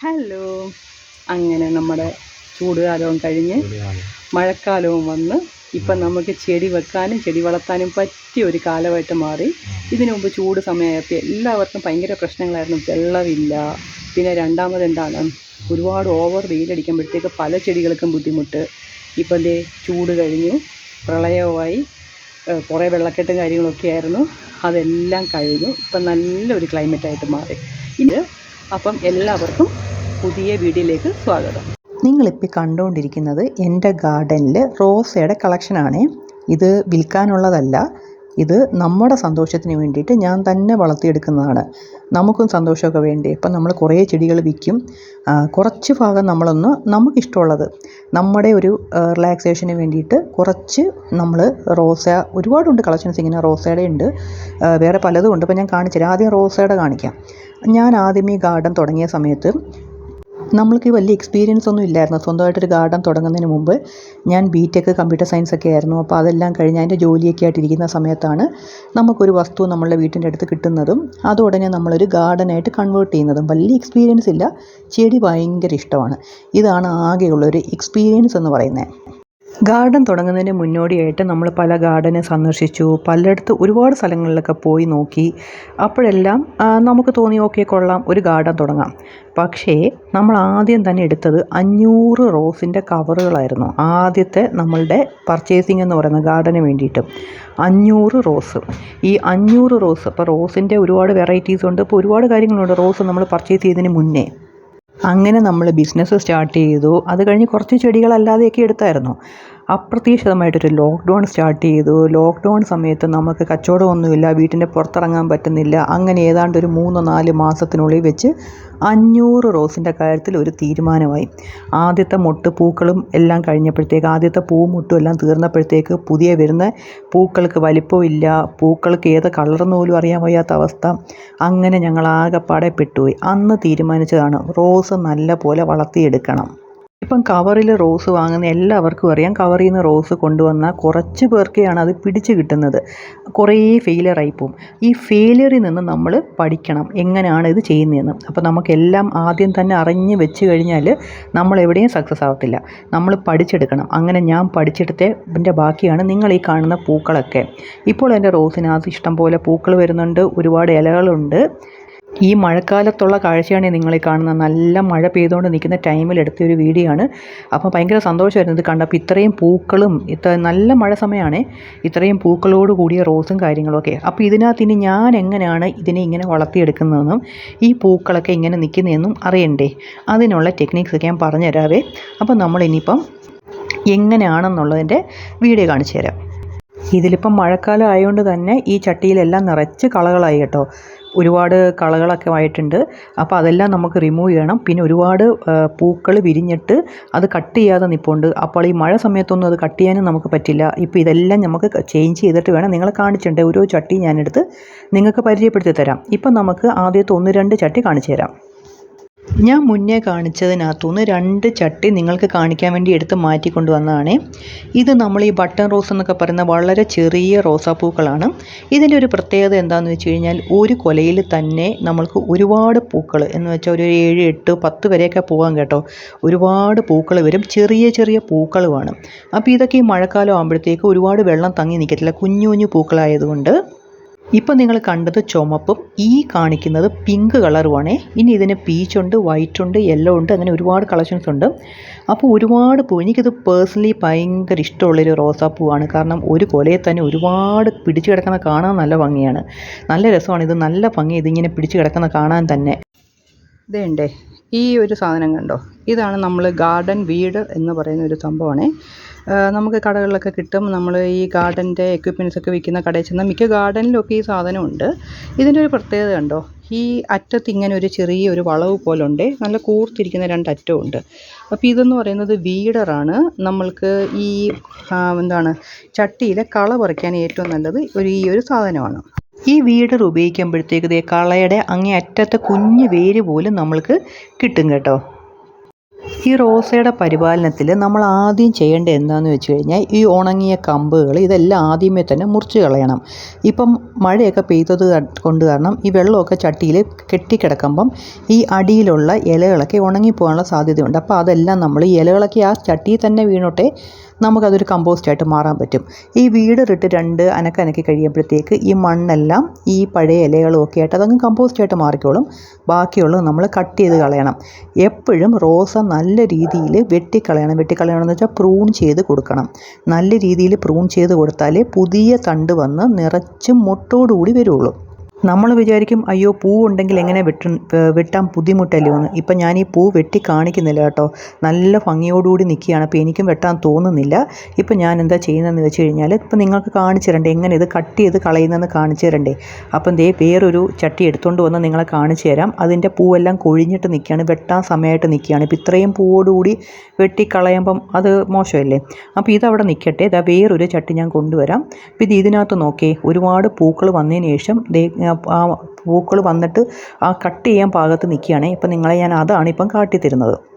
Hello. അങ്ങനെ നമ്മുടെ ചൂടുകാലവും കഴിഞ്ഞ് മഴക്കാലവും വന്ന് ഇപ്പം നമുക്ക് ചെടി വെക്കാനും ചെടി വളർത്താനും പറ്റിയ ഒരു കാലമായിട്ട് മാറി. ഇതിനു മുമ്പ് ചൂട് സമയമായപ്പോൾ എല്ലാവർക്കും ഭയങ്കര പ്രശ്നങ്ങളായിരുന്നു. വെള്ളമില്ല. പിന്നെ രണ്ടാമത് എന്താണ്? ഒരുപാട് ഓവർ വെയിലടിക്കുമ്പോഴത്തേക്ക് പല ചെടികൾക്കും ബുദ്ധിമുട്ട്. ഇപ്പം ദേ ചൂട് കഴിഞ്ഞു. പ്രളയവുമായി കുറേ വെള്ളക്കെട്ടും കാര്യങ്ങളൊക്കെ ആയിരുന്നു. അതെല്ലാം കഴിഞ്ഞു. ഇപ്പം നല്ലൊരു ക്ലൈമറ്റായിട്ട് മാറി. ഇനി അപ്പം എല്ലാവർക്കും പുതിയ വീഡിയോയിലേക്ക് സ്വാഗതം. നിങ്ങളിപ്പോൾ കണ്ടുകൊണ്ടിരിക്കുന്നത് എന്റെ ഗാർഡനിൽ റോസയുടെ കളക്ഷനാണ്. ഇത് വിൽക്കാനുള്ളതല്ല ഇത് നമ്മുടെ സന്തോഷത്തിന് വേണ്ടിയിട്ട് ഞാൻ തന്നെ വളർത്തിയെടുക്കുന്നതാണ്. നമുക്കും സന്തോഷമൊക്കെ വേണ്ടി? ഇപ്പം നമ്മൾ കുറേ ചെടികൾ വിൽക്കും. കുറച്ച് ഭാഗം നമ്മളൊന്ന് നമുക്കിഷ്ടമുള്ളത്. നമ്മുടെ ഒരു റിലാക്സേഷന് വേണ്ടിയിട്ട് കുറച്ച് നമ്മൾ റോസ ഒരുപാടുണ്ട് കളക്ഷൻസ് ഇങ്ങനെ റോസയുടെ ഉണ്ട്. വേറെ പലതും ഉണ്ട്. ഇപ്പം ഞാൻ കാണിച്ചുതരാം ആദ്യം റോസയുടെ കാണിക്കാം. ഞാൻ ആദ്യം ഈ ഗാർഡൻ തുടങ്ങിയ സമയത്ത് നമ്മൾക്ക് വലിയ എക്സ്പീരിയൻസ് ഒന്നും ഇല്ലായിരുന്നു. സ്വന്തമായിട്ടൊരു ഗാർഡൻ തുടങ്ങുന്നതിന് മുമ്പ് ഞാൻ ബി ടെക് കമ്പ്യൂട്ടർ സയൻസ് ഒക്കെ ആയിരുന്നു. അപ്പോൾ അതെല്ലാം കഴിഞ്ഞ് അതിന്റെ ജോലിയൊക്കെ ആയിട്ടിരിക്കുന്ന സമയത്താണ് നമുക്കൊരു വസ്തു നമ്മളുടെ വീട്ടിന്റെ അടുത്ത് കിട്ടുന്നതും അത് ഉടനെ നമ്മളൊരു ഗാർഡനായിട്ട് കൺവേർട്ട് ചെയ്യുന്നതും. വലിയ എക്സ്പീരിയൻസ് ഇല്ല. ചെടി ഭയങ്കര ഇഷ്ടമാണ്. ഇതാണ് ആകെയുള്ളൊരു എക്സ്പീരിയൻസ് എന്ന് പറയുന്നത്. ഗാർഡൻ തുടങ്ങുന്നതിന് മുന്നോടിയായിട്ട് നമ്മൾ പല ഗാർഡനെ സന്ദർശിച്ചു. പലയിടത്ത് ഒരുപാട് സ്ഥലങ്ങളിലൊക്കെ പോയി നോക്കി. അപ്പോഴെല്ലാം നമുക്ക് തോന്നി ഓക്കെ കൊള്ളാം ഒരു ഗാർഡൻ തുടങ്ങാം. പക്ഷേ നമ്മൾ ആദ്യം തന്നെ എടുത്തത് അഞ്ഞൂറ് റോസിന്റെ കവറുകളായിരുന്നു. ആദ്യത്തെ നമ്മളുടെ പർച്ചേസിംഗ് എന്ന് പറയുന്ന ഗാർഡന് വേണ്ടിയിട്ട്. അഞ്ഞൂറ് റോസ്. ഈ അഞ്ഞൂറ് റോസ്. ഇപ്പോൾ റോസിന്റെ ഒരുപാട് വെറൈറ്റീസ് ഉണ്ട്. ഇപ്പോൾ ഒരുപാട് കാര്യങ്ങളുണ്ട് റോസ് നമ്മൾ പർച്ചേസ് ചെയ്തതിന് മുന്നേ. അങ്ങനെ നമ്മൾ ബിസിനസ് സ്റ്റാർട്ട് ചെയ്തു. അത് കഴിഞ്ഞ് കുറച്ച് ചെടികളല്ലാതെയൊക്കെ എടുത്തായിരുന്നു. അപ്രതീക്ഷിതമായിട്ടൊരു ലോക്ക്ഡൗൺ സ്റ്റാർട്ട് ചെയ്തു. ലോക്ക്ഡൗൺ സമയത്ത് നമുക്ക് കച്ചവടമൊന്നുമില്ല വീട്ടിന്റെ പുറത്തിറങ്ങാൻ പറ്റുന്നില്ല. അങ്ങനെ ഏതാണ്ട് ഒരു മൂന്ന് നാല് മാസത്തിനുള്ളിൽ വെച്ച് അഞ്ഞൂറ് റോസിന്റെ കാര്യത്തിൽ ഒരു തീരുമാനമായി. ആദ്യത്തെ മുട്ട് പൂക്കളും എല്ലാം കഴിഞ്ഞപ്പോഴത്തേക്ക് ആദ്യത്തെ പൂവും മുട്ടും എല്ലാം തീർന്നപ്പോഴത്തേക്ക് പുതിയ വരുന്ന പൂക്കൾക്ക് വലിപ്പമില്ല. പൂക്കൾക്ക് ഏത് കളറെന്ന് പോലും അറിയാൻ വയ്യാത്ത അവസ്ഥ. അങ്ങനെ ഞങ്ങൾ ആകെപ്പാടെ പെട്ടുപോയി. അന്ന് തീരുമാനിച്ചതാണ് റോസ് നല്ല പോലെ വളർത്തിയെടുക്കണം. ഇപ്പം കവറിൽ റോസ് വാങ്ങുന്ന എല്ലാവർക്കും അറിയാം. കവറിൽ നിന്ന് റോസ് കൊണ്ടുവന്ന കുറച്ച് പേർക്കെയാണ് അത് പിടിച്ച് കിട്ടുന്നത്. കുറേ ഫെയിലിയറായി പോവും. ഈ ഫെയിലിയറിൽ നിന്ന് നമ്മൾ പഠിക്കണം. എങ്ങനെയാണ് ഇത് ചെയ്യുന്നതെന്ന്. അപ്പോൾ നമുക്കെല്ലാം ആദ്യം തന്നെ അറിഞ്ഞ് വെച്ച് കഴിഞ്ഞാൽ നമ്മൾ എവിടെയും സക്സസ് ആവത്തില്ല. നമ്മൾ പഠിച്ചെടുക്കണം. അങ്ങനെ ഞാൻ പഠിച്ചെടുത്തതിന്റെ ബാക്കിയാണ് നിങ്ങൾ ഈ കാണുന്ന പൂക്കളൊക്കെ. ഇപ്പോൾ എന്റെ റോസിനകത്ത് ഇഷ്ടം പോലെ പൂക്കൾ വരുന്നുണ്ട്. ഒരുപാട് ഇലകളുണ്ട്. ഈ മഴക്കാലത്തുള്ള കാഴ്ചയാണ് നിങ്ങൾ ഈ കാണുന്നത്. നല്ല മഴ പെയ്തുകൊണ്ട് നിൽക്കുന്ന ടൈമിൽ എടുത്ത ഒരു വീഡിയോ ആണ് അപ്പോൾ ഭയങ്കര സന്തോഷമായിരുന്നു. ഇത് കണ്ടപ്പോൾ ഇത്രയും പൂക്കളും ഇത്ര നല്ല മഴ സമയമാണ്. ഇത്രയും പൂക്കളോട് കൂടിയ റോസും കാര്യങ്ങളൊക്കെ. അപ്പോൾ ഇതിനകത്ത് ഇനി ഞാൻ എങ്ങനെയാണ് ഇതിനെ ഇങ്ങനെ വളർത്തിയെടുക്കുന്നതെന്നും ഈ പൂക്കളൊക്കെ ഇങ്ങനെ നിൽക്കുന്നതെന്നും അറിയണ്ടേ? അതിനുള്ള ടെക്നിക്സ് ഒക്കെ ഞാൻ പറഞ്ഞുതരാവേ. അപ്പോൾ നമ്മൾ ഇനിയിപ്പം എങ്ങനെയാണെന്നുള്ളതിന്റെ വീഡിയോ കാണിച്ചു തരാം ഇതിലിപ്പം മഴക്കാലം ആയതുകൊണ്ട് തന്നെ ഈ ചട്ടിയിലെല്ലാം നിറച്ച് കളകളായി കേട്ടോ. ഒരുപാട് കളകളൊക്കെ ആയിട്ടുണ്ട്. അപ്പോൾ അതെല്ലാം നമുക്ക് റിമൂവ് ചെയ്യണം. പിന്നെ ഒരുപാട് പൂക്കൾ വിരിഞ്ഞിട്ട് അത് കട്ട് ചെയ്യാതെ നിൽപ്പുണ്ട് അപ്പോൾ ഈ മഴ സമയത്തൊന്നും അത് കട്ട് ചെയ്യാനും നമുക്ക് പറ്റില്ല. ഇപ്പോൾ ഇതെല്ലാം നമുക്ക് ചേഞ്ച് ചെയ്തിട്ട് വേണം. നിങ്ങളെ കാണിച്ചിട്ടുണ്ട്. ഓരോ ചട്ടി ഞാനെടുത്ത് നിങ്ങൾക്ക് പരിചയപ്പെടുത്തി തരാം. ഇപ്പം നമുക്ക് ആദ്യത്തെ ഒന്ന് രണ്ട് ചട്ടി കാണിച്ചു തരാം. ഞാൻ മുന്നേ കാണിച്ചതിനകത്തുനിന്ന് രണ്ട് ചട്ടി നിങ്ങൾക്ക് കാണിക്കാൻ വേണ്ടി എടുത്ത് മാറ്റിക്കൊണ്ട് വന്നതാണ്. ഇത് നമ്മൾ ഈ ബട്ടൺ റോസ് എന്നൊക്കെ പറയുന്ന വളരെ ചെറിയ റോസാപ്പൂക്കളാണ്. ഇതിന്റെ ഒരു പ്രത്യേകത എന്താണെന്ന് വെച്ച് കഴിഞ്ഞാൽ ഒരു കൊലയിൽ തന്നെ നമ്മൾക്ക് ഒരുപാട് പൂക്കൾ എന്ന് വെച്ചാൽ ഒരു ഏഴ് എട്ട് പത്ത് വരെയൊക്കെ പോകാൻ കേട്ടോ. ഒരുപാട് പൂക്കൾ വരും. ചെറിയ ചെറിയ പൂക്കളുമാണ്. അപ്പോൾ ഇതൊക്കെ ഈ മഴക്കാലം ആകുമ്പോഴത്തേക്ക് ഒരുപാട് വെള്ളം തങ്ങി നിൽക്കത്തില്ല. കുഞ്ഞു കുഞ്ഞു പൂക്കളായതുകൊണ്ട് ഇപ്പം നിങ്ങൾ കണ്ടത് ചുമപ്പും ഈ കാണിക്കുന്നത് പിങ്ക് കളറുമാണേ ഇനി ഇതിന് പീച്ചുണ്ട് വൈറ്റ് ഉണ്ട് യെല്ലോ ഉണ്ട് അങ്ങനെ ഒരുപാട് കളക്ഷൻസ് ഉണ്ട്. അപ്പോൾ ഒരുപാട് പൂ എനിക്കിത് പേഴ്സണലി ഭയങ്കര ഇഷ്ടമുള്ളൊരു റോസാപ്പൂവാണ് കാരണം ഒരു കൊലയിൽ തന്നെ ഒരുപാട് പിടിച്ചു കിടക്കുന്ന കാണാൻ നല്ല ഭംഗിയാണ്. നല്ല രസമാണ്. ഇത് നല്ല ഭംഗി. ഇതിങ്ങനെ പിടിച്ചു കിടക്കുന്ന കാണാൻ തന്നെ. ഇതേണ്ടേ ഈ ഒരു സാധനം കണ്ടോ? ഇതാണ് നമ്മൾ ഗാർഡൻ വീട് എന്ന് പറയുന്ന ഒരു സംഭവമാണ്. നമുക്ക് കടകളിലൊക്കെ കിട്ടും. നമ്മൾ ഈ ഗാർഡന്റെ എക്യുപ്മെന്റ്സ് ഒക്കെ വിൽക്കുന്ന കടയിൽ ചെന്നാൽ മിക്ക ഗാർഡനിലൊക്കെ ഈ സാധനമുണ്ട്. ഇതിന്റെ ഒരു പ്രത്യേകത കണ്ടോ? ഈ അറ്റത്ത് ഇങ്ങനെ ഒരു ചെറിയ ഒരു വളവ് പോലെ ഉണ്ട് നല്ല കൂർത്തിരിക്കുന്ന രണ്ട് അറ്റമുണ്ട് അപ്പോൾ ഇതെന്ന് പറയുന്നത് വീഡറാണ് നമ്മൾക്ക് ഈ എന്താണ് ചട്ടിയിലെ കള പറിക്കാൻ ഏറ്റവും നല്ലത് ഒരു ഈ ഒരു സാധനമാണ്. ഈ വീഡർ ഉപയോഗിക്കുമ്പോഴത്തേക്ക് കളയുടെ അങ്ങേ അറ്റത്തെ കുഞ്ഞ് വേര് പോലും നമ്മൾക്ക് കിട്ടും കേട്ടോ. ഈ റോസയുടെ പരിപാലനത്തിൽ നമ്മൾ ആദ്യം ചെയ്യേണ്ടത് എന്താണെന്ന് വെച്ച് കഴിഞ്ഞാൽ ഈ ഉണങ്ങിയ കമ്പുകൾ ഇതെല്ലാം ആദ്യമേ തന്നെ മുറിച്ച് കളയണം. ഇപ്പം മഴയൊക്കെ പെയ്തത് കൊണ്ട് കാരണം ഈ വെള്ളമൊക്കെ ചട്ടിയിൽ കെട്ടിക്കിടക്കുമ്പം ഈ അടിയിലുള്ള ഇലകളൊക്കെ ഉണങ്ങിപ്പോകാനുള്ള സാധ്യതയുണ്ട്. അപ്പോൾ അതെല്ലാം നമ്മൾ ഈ ഇലകളൊക്കെ ആ ചട്ടിയിൽ തന്നെ വീണോട്ടെ നമുക്കതൊരു കമ്പോസ്റ്റായിട്ട് മാറാൻ പറ്റും. ഈ വീട് ഇട്ട് രണ്ട് അനക്കനക്കി കഴിയുമ്പോഴത്തേക്ക് ഈ മണ്ണെല്ലാം ഈ പഴയ ഇലകളും ഒക്കെ ആയിട്ട് അതങ്ങ് കമ്പോസ്റ്റായിട്ട് മാറിക്കോളും. ബാക്കിയുള്ളത് നമ്മൾ കട്ട് ചെയ്ത് കളയണം. എപ്പോഴും റോസ നല്ല രീതിയിൽ വെട്ടിക്കളയണം. വെട്ടിക്കളയണം എന്ന് വെച്ചാൽ പ്രൂൺ ചെയ്ത് കൊടുക്കണം. നല്ല രീതിയിൽ പ്രൂൺ ചെയ്ത് കൊടുത്താലേ പുതിയ തണ്ട് വന്ന് നിറച്ചും മുട്ടോടുകൂടി വരുള്ളൂ. നമ്മൾ വിചാരിക്കും അയ്യോ പൂ ഉണ്ടെങ്കിൽ എങ്ങനെ വെട്ട വെട്ടാൻ ബുദ്ധിമുട്ടല്ലോ? എന്ന്. ഇപ്പം ഞാൻ ഈ പൂ വെട്ടി കാണിക്കുന്നില്ല കേട്ടോ. നല്ല ഭംഗിയോടുകൂടി നിൽക്കുകയാണ്. അപ്പോൾ എനിക്കും വെട്ടാൻ തോന്നുന്നില്ല. ഇപ്പം ഞാൻ എന്താ ചെയ്യുന്നതെന്ന് വെച്ച് കഴിഞ്ഞാൽ ഇപ്പം നിങ്ങൾക്ക് കാണിച്ചു തരണ്ടേ? എങ്ങനെ ഇത് കട്ട് ചെയ്ത് കളയുന്നതെന്ന് കാണിച്ചു തരണ്ടേ? അപ്പം ദേ വേറൊരു ചട്ടി എടുത്തുകൊണ്ട് വന്ന് നിങ്ങളെ കാണിച്ചു തരാം. അതിന്റെ പൂവെല്ലാം കൊഴിഞ്ഞിട്ട് നിൽക്കുകയാണ്. വെട്ടാൻ സമയമായിട്ട് നിൽക്കുകയാണ്. ഇപ്പം ഇത്രയും പൂവോടുകൂടി വെട്ടിക്കളയുമ്പം അത് മോശമല്ലേ? അപ്പോൾ ഇതവിടെ നിൽക്കട്ടെ. ഇതാ വേറൊരു ചട്ടി ഞാൻ കൊണ്ടുവരാം. അപ്പോൾ ഇത് ഇതിനകത്ത് നോക്കേ ഒരുപാട് പൂക്കൾ വന്നതിന് ശേഷം ദേ ആ പൂക്കൾ വന്നിട്ട് ആ കട്ട് ചെയ്യാൻ പാകത്ത് നിൽക്കുകയാണ്. ഇപ്പം നിങ്ങളെ ഞാൻ അതാണ് ഇപ്പം കാട്ടിത്തരുന്നത്.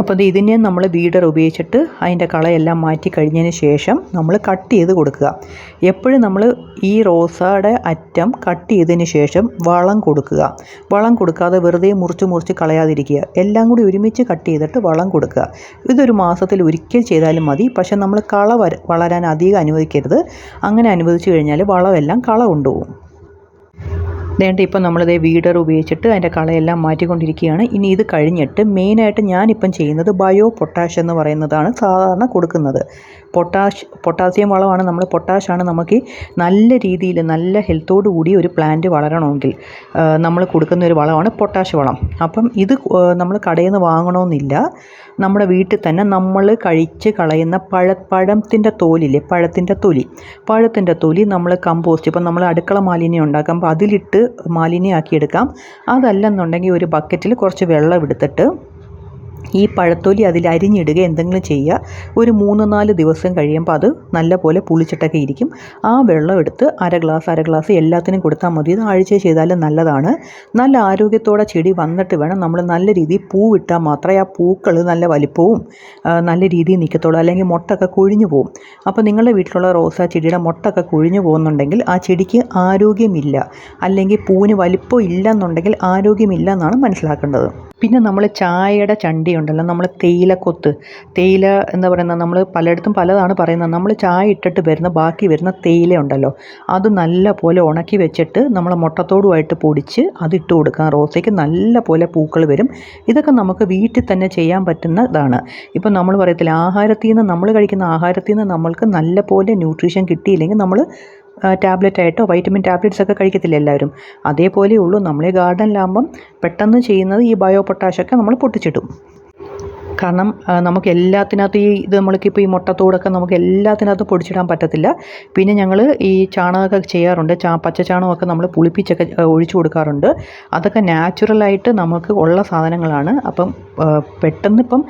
അപ്പോൾ ഇത് ഇതിനെ നമ്മൾ ബീഡർ ഉപയോഗിച്ചിട്ട് അതിന്റെ കളയെല്ലാം മാറ്റി കഴിഞ്ഞതിന് ശേഷം നമ്മൾ കട്ട് ചെയ്ത് കൊടുക്കുക. എപ്പോഴും നമ്മൾ ഈ റോസയുടെ അറ്റം കട്ട് ചെയ്തതിന് ശേഷം വളം കൊടുക്കുക. വളം കൊടുക്കാതെ വെറുതെ മുറിച്ച് മുറിച്ച് കളയാതിരിക്കുക. എല്ലാം കൂടി ഒരുമിച്ച് കട്ട് ചെയ്തിട്ട് വളം കൊടുക്കുക. ഇതൊരു മാസത്തിൽ ഒരിക്കൽ ചെയ്താലും മതി. പക്ഷേ നമ്മൾ കള വളരാൻ അധികം അനുവദിക്കരുത്. അങ്ങനെ അനുവദിച്ചു കഴിഞ്ഞാൽ വളമെല്ലാം കള കൊണ്ടുപോകും വേണ്ട ഇപ്പം നമ്മളിതേ വീഡർ ഉപയോഗിച്ചിട്ട് അതിന്റെ കളയെല്ലാം മാറ്റിക്കൊണ്ടിരിക്കുകയാണ്. ഇനി ഇത് കഴിഞ്ഞിട്ട് മെയിനായിട്ട് ഞാനിപ്പം ചെയ്യുന്നത് ബയോ പൊട്ടാഷ് എന്ന് പറയുന്നതാണ് സാധാരണ കൊടുക്കുന്നത്. പൊട്ടാഷ് പൊട്ടാസ്യം വളമാണ്. നമ്മൾ പൊട്ടാഷാണ് നമുക്ക് നല്ല രീതിയിൽ നല്ല ഹെൽത്തോടു കൂടി ഒരു പ്ലാന്റ് വളരണമെങ്കിൽ നമ്മൾ കൊടുക്കുന്ന ഒരു വളമാണ് പൊട്ടാഷ് വളം. അപ്പം ഇത് നമ്മൾ കടയിൽ നിന്ന് വാങ്ങണമെന്നില്ല. നമ്മുടെ വീട്ടിൽ തന്നെ നമ്മൾ കഴിച്ച് കളയുന്ന പഴ പഴത്തിന്റെ തോലില്ലേ പഴത്തിന്റെ തൊലി. പഴത്തിന്റെ തൊലി നമ്മൾ കമ്പോസ്റ്റ് ഇപ്പം നമ്മൾ അടുക്കള മാലിന്യം ഉണ്ടാക്കുമ്പോൾ അതിലിട്ട് മാലിന്യമാക്കിയെടുക്കാം. അതല്ലെന്നുണ്ടെങ്കിൽ ഒരു ബക്കറ്റിൽ കുറച്ച് വെള്ളം എടുത്തിട്ട് ഈ പഴത്തൊലി അതിൽ അരിഞ്ഞിടുക എന്തെങ്കിലും ചെയ്യുക. ഒരു മൂന്ന് നാല് ദിവസം കഴിയുമ്പോൾ അത് നല്ലപോലെ പുളിച്ചിട്ടൊക്കെ ഇരിക്കും. ആ വെള്ളം എടുത്ത് അര ഗ്ലാസ് അര ഗ്ലാസ് എല്ലാത്തിനും കൊടുത്താൽ മതി. ഇത് ആഴ്ച ചെയ്താലും നല്ലതാണ്. നല്ല ആരോഗ്യത്തോടെ ചെടി വന്നിട്ട് വേണം. നമ്മൾ നല്ല രീതിയിൽ പൂവിട്ടാൽ മാത്രമേ ആ പൂക്കൾ നല്ല വലിപ്പവും നല്ല രീതിയിൽ നിൽക്കത്തുള്ളൂ അല്ലെങ്കിൽ മുട്ടൊക്കെ കൊഴിഞ്ഞു പോകും അപ്പോൾ നിങ്ങളുടെ വീട്ടിലുള്ള റോസാ ചെടിയുടെ മുട്ടൊക്കെ കൊഴിഞ്ഞു പോകുന്നുണ്ടെങ്കിൽ ആ ചെടിക്ക് ആരോഗ്യമില്ല. അല്ലെങ്കിൽ പൂവിന് വലിപ്പം ഇല്ലെന്നുണ്ടെങ്കിൽ ആരോഗ്യമില്ല എന്നാണ് മനസ്സിലാക്കേണ്ടത്. പിന്നെ നമ്മൾ ചായയുടെ ചണ്ടി ഉണ്ടല്ലോ നമ്മൾ തേയിലക്കൊത്ത് തേയില എന്ന് പറയുന്നത് നമ്മൾ പലയിടത്തും പലതാണ് പറയുന്നത്. നമ്മൾ ചായ ഇട്ടിട്ട് വരുന്ന ബാക്കി വരുന്ന തേയില ഉണ്ടല്ലോ അത് നല്ല പോലെ ഉണക്കി വെച്ചിട്ട് നമ്മൾ മുട്ടത്തോടുമായിട്ട് പൊടിച്ച് അതിട്ട് കൊടുക്കാം റോസയ്ക്ക് നല്ല പോലെ പൂക്കൾ വരും. ഇതൊക്കെ നമുക്ക് വീട്ടിൽ തന്നെ ചെയ്യാൻ പറ്റുന്ന ഇതാണ്. ഇപ്പം നമ്മൾ പറയത്തില്ല ആഹാരത്തിൽ നിന്ന് നമ്മൾ കഴിക്കുന്ന ആഹാരത്തിൽ നിന്ന് നമ്മൾക്ക് നല്ല പോലെ ന്യൂട്രീഷൻ കിട്ടിയില്ലെങ്കിൽ നമ്മൾ ടാബ്ലറ്റ് ആയിട്ടോ വൈറ്റമിൻ ടാബ്ലറ്റ്സ് ഒക്കെ കഴിക്കത്തില്ല എല്ലാവരും. അതേപോലെ ഉള്ളൂ. നമ്മളെ ഗാർഡനിലാകുമ്പം പെട്ടെന്ന് ചെയ്യുന്നത് ഈ ബയോ പൊട്ടാഷൊക്കെ നമ്മൾ പൊട്ടിച്ചിടും. കാരണം നമുക്ക് എല്ലാത്തിനകത്ത് ഈ ഇത് നമ്മൾക്കിപ്പോൾ ഈ മുട്ടത്തോടൊക്കെ നമുക്ക് എല്ലാത്തിനകത്തും പൊടിച്ചിടാൻ പറ്റത്തില്ല. പിന്നെ ഞങ്ങൾ ഈ ചാണകമൊക്കെ ചെയ്യാറുണ്ട്. ചാ പച്ച ചാണകമൊക്കെ നമ്മൾ പുളിപ്പിച്ചൊക്കെ ഒഴിച്ചു കൊടുക്കാറുണ്ട്. അതൊക്കെ നാച്ചുറലായിട്ട് നമുക്ക് ഉള്ള സാധനങ്ങളാണ്. അപ്പം പെട്ടെന്ന് ഇപ്പം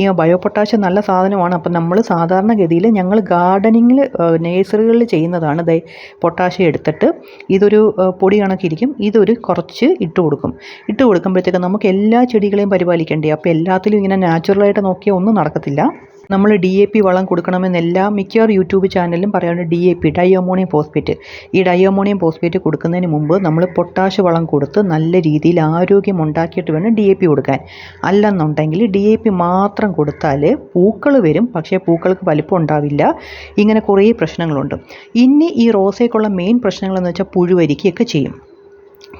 ഈ ബയോ പൊട്ടാഷ്യം നല്ല സാധനമാണ്. അപ്പം നമ്മൾ സാധാരണഗതിയിൽ ഞങ്ങൾ ഗാർഡനിങ്ങിൽ നേഴ്സറികളിൽ ചെയ്യുന്നതാണ് ദൈ പൊട്ടാഷ്യം എടുത്തിട്ട്. ഇതൊരു പൊടി കണക്കിരിക്കും. ഇതൊരു കുറച്ച് ഇട്ട് കൊടുക്കും. ഇട്ട് കൊടുക്കുമ്പോഴത്തേക്ക് നമുക്ക് എല്ലാ ചെടികളെയും പരിപാലിക്കണ്ടേ അപ്പോൾ എല്ലാത്തിലും ഇങ്ങനെ നാച്ചുറലായിട്ട് നോക്കിയാൽ ഒന്നും നടക്കത്തില്ല. നമ്മൾ ഡി എ പി വളം കൊടുക്കണമെന്ന് എല്ലാ മിക്കവാറും യൂട്യൂബ് ചാനലിലും പറയുന്നത് D A P diammonium phosphate ഈ ഡൈഅമോണിയം ഫോസ്ഫേറ്റ് കൊടുക്കുന്നതിന് മുമ്പ് നമ്മൾ പൊട്ടാഷ് വളം കൊടുത്ത് നല്ല രീതിയിൽ ആരോഗ്യം ഉണ്ടാക്കിയിട്ട് വേണം ഡി എ പി കൊടുക്കാൻ. അല്ലെന്നുണ്ടെങ്കിൽ ഡി എ പി മാത്രം കൊടുത്താൽ പൂക്കൾ വരും പക്ഷേ പൂക്കൾക്ക് വലിപ്പം ഉണ്ടാവില്ല. ഇങ്ങനെ കുറേ പ്രശ്നങ്ങളുണ്ട്. ഇനി ഈ റോസയ്ക്കുള്ള മെയിൻ പ്രശ്നങ്ങളെന്ന് വെച്ചാൽ പുഴുവരിക്കുകയൊക്കെ ചെയ്യും.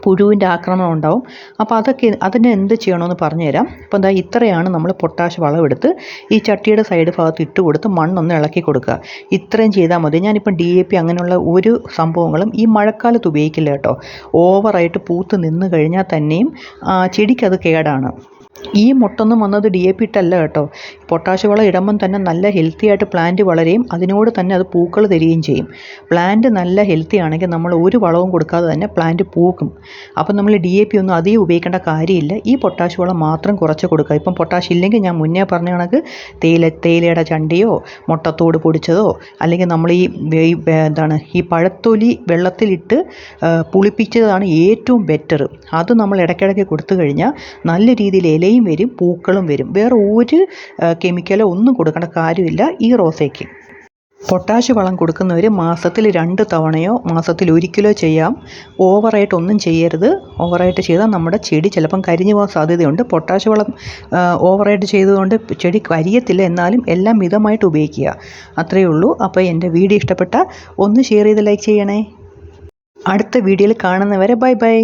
പുഴുവിന്റെ ആക്രമണം ഉണ്ടാവും. അപ്പോൾ അതൊക്കെ അതിന് എന്ത് ചെയ്യണമെന്ന് പറഞ്ഞുതരാം. അപ്പോൾ എന്താ ഇത്രയാണ് നമ്മൾ പൊട്ടാഷ് വളമെടുത്ത് ഈ ചട്ടിയുടെ സൈഡ് ഭാഗത്ത് ഇട്ട് കൊടുത്ത് മണ്ണൊന്ന് ഇളക്കി കൊടുക്കുക. ഇത്രയും ചെയ്താൽ മതി. ഞാനിപ്പം ഡി എ പി അങ്ങനെയുള്ള ഒരു സംഭവങ്ങളും ഈ മഴക്കാലത്ത് ഉപയോഗിക്കില്ല കേട്ടോ. ഓവറായിട്ട് പൂത്ത് നിന്ന് കഴിഞ്ഞാൽ തന്നെയും ചെടിക്കത് കേടാണ്. ഈ മുട്ടൊന്നും വന്നത് ഡി എ പി ഇട്ടല്ല കേട്ടോ. പൊട്ടാഷ് വളം ഇടുമ്പം തന്നെ നല്ല ഹെൽത്തി ആയിട്ട് പ്ലാന്റ് വളരുകയും അതിനോട് തന്നെ അത് പൂക്കൾ തരികയും ചെയ്യും. പ്ലാന്റ് നല്ല ഹെൽത്തി ആണെങ്കിൽ നമ്മൾ ഒരു വളവും കൊടുക്കാതെ തന്നെ പ്ലാന്റ് പൂക്കും. അപ്പം നമ്മൾ ഡി എ പി ഒന്നും അധികം ഉപയോഗിക്കേണ്ട കാര്യമില്ല. ഈ പൊട്ടാഷ് വളം മാത്രം കുറച്ച് കൊടുക്കുക. ഇപ്പം പൊട്ടാഷ് ഇല്ലെങ്കിൽ ഞാൻ മുന്നേ പറഞ്ഞ കണക്ക് തേയില തേയിലയുടെ ചണ്ടിയോ മുട്ടത്തോട് പൊടിച്ചതോ അല്ലെങ്കിൽ നമ്മൾ ഈ എന്താണ് ഈ പഴത്തൊലി വെള്ളത്തിലിട്ട് പുളിപ്പിച്ചതാണ് ഏറ്റവും ബെറ്റർ അത് നമ്മൾ ഇടയ്ക്കിടയ്ക്ക് കൊടുത്തു കഴിഞ്ഞാൽ നല്ല രീതിയിൽ ഇലയും വരും പൂക്കളും വരും. വേറെ ഒരു കെമിക്കലോ ഒന്നും കൊടുക്കേണ്ട കാര്യമില്ല ഈ റോസയ്ക്ക്. പൊട്ടാഷ് വളം കൊടുക്കുന്നവർ മാസത്തിൽ രണ്ട് തവണയോ മാസത്തിൽ ഒരിക്കലോ ചെയ്യാം. ഓവറായിട്ട് ഒന്നും ചെയ്യരുത്. ഓവറായിട്ട് ചെയ്താൽ നമ്മുടെ ചെടി ചിലപ്പം കരിഞ്ഞു പോകാൻ സാധ്യതയുണ്ട്. പൊട്ടാഷ് വളം ഓവറായിട്ട് ചെയ്തതുകൊണ്ട് ചെടി കരിയത്തില്ല എന്നാലും എല്ലാം മിതമായിട്ട് ഉപയോഗിക്കുക. അത്രയേ ഉള്ളൂ. അപ്പോൾ എന്റെ വീഡിയോ ഇഷ്ടപ്പെട്ട ഒന്ന് ഷെയർ ചെയ്ത് ലൈക്ക് ചെയ്യണേ. അടുത്ത വീഡിയോയിൽ കാണുന്നവരെ ബൈ ബൈ.